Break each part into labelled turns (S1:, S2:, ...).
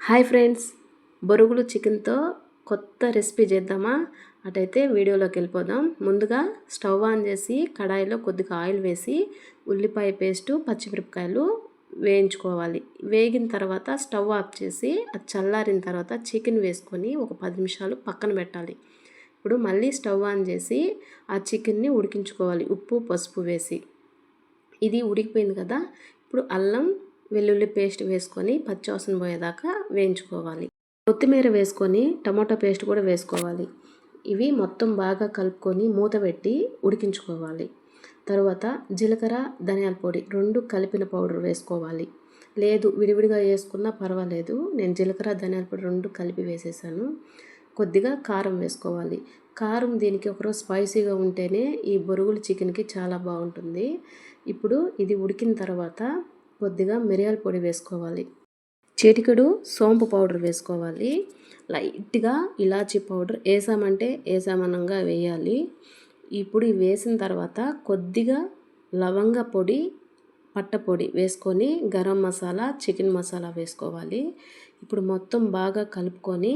S1: Hi friends బొరుగులు చికెన్తో కొత్త రెసిపీ చేద్దామా? అటైతే వీడియోలోకి వెళ్ళిపోదాం. ముందుగా స్టవ్ ఆన్ చేసి కడాయిలో కొద్దిగా ఆయిల్ వేసి ఉల్లిపాయ పేస్టు పచ్చిమిరపకాయలు వేయించుకోవాలి. వేగిన తర్వాత స్టవ్ ఆఫ్ చేసి అది చల్లారిన తర్వాత చికెన్ వేసుకొని ఒక పది నిమిషాలు పక్కన పెట్టాలి. ఇప్పుడు మళ్ళీ స్టవ్ ఆన్ చేసి ఆ చికెన్ని ఉడికించుకోవాలి. ఉప్పు పసుపు వేసి. ఇది ఉడికిపోయింది కదా? ఇప్పుడు అల్లం వెల్లుల్లి పేస్ట్ వేసుకొని పచ్చివాసన పోయేదాకా వేయించుకోవాలి. కొత్తిమీర వేసుకొని టమాటో పేస్ట్ కూడా వేసుకోవాలి. ఇవి మొత్తం బాగా కలుపుకొని మూత పెట్టి ఉడికించుకోవాలి. తర్వాత జీలకర్ర ధనియాల పొడి రెండు కలిపిన పౌడర్ వేసుకోవాలి. లేదు విడివిడిగా వేసుకున్నా పర్వాలేదు. నేను జీలకర్ర ధనియాల పొడి రెండు కలిపి వేసేసాను. కొద్దిగా కారం వేసుకోవాలి. కారం దీనికి ఒకరోజు స్పైసీగా ఉంటేనే ఈ బొరుగులు చికెన్కి చాలా బాగుంటుంది. ఇప్పుడు ఇది ఉడికిన తర్వాత కొద్దిగా మిరియాల పొడి వేసుకోవాలి. చిటికెడు సోంపు పౌడర్ వేసుకోవాలి. లైట్గా ఇలాచీ పౌడర్ వేసామంటే వేసామనంగా వేయాలి. ఇప్పుడు వేసిన తర్వాత కొద్దిగా లవంగ పొడి పట్టపొడి వేసుకొని గరం మసాలా చికెన్ మసాలా వేసుకోవాలి. ఇప్పుడు మొత్తం బాగా కలుపుకొని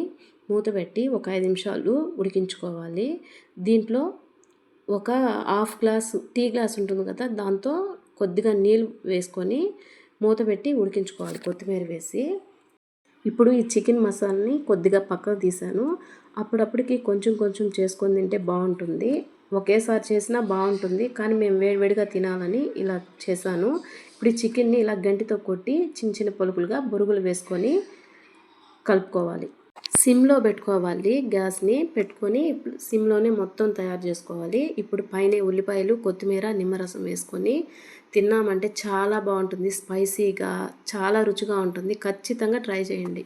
S1: మూత పెట్టి ఒక ఐదు నిమిషాలు ఉడికించుకోవాలి. దీంట్లో ఒక హాఫ్ గ్లాస్ టీ గ్లాస్ ఉంటుంది కదా దాంతో కొద్దిగా నీళ్ళు వేసుకొని మూత పెట్టి ఉడికించుకోవాలి. కొత్తిమీర వేసి ఇప్పుడు ఈ చికెన్ మసాలాని కొద్దిగా పక్కకు తీసాను. అప్పుడప్పటికి కొంచెం కొంచెం చేసుకొని తింటే బాగుంటుంది. ఒకేసారి చేసినా బాగుంటుంది. కానీ మేము వేడివేడిగా తినాలని ఇలా చేశాను. ఇప్పుడు ఈ చికెన్ని ఇలా గంటితో కొట్టి చిన్న చిన్న పలుకులుగా బొరుగులు వేసుకొని కలుపుకోవాలి. సిమ్లో పెట్టుకోవాలి. గ్యాస్ని పెట్టుకొని సిమ్లోనే మొత్తం తయారు చేసుకోవాలి. ఇప్పుడు పైన ఉల్లిపాయలు కొత్తిమీర నిమ్మరసం వేసుకొని తిన్నామంటే చాలా బాగుంటుంది స్పైసీగా చాలా రుచిగా ఉంటుంది. ఖచ్చితంగా ట్రై చేయండి.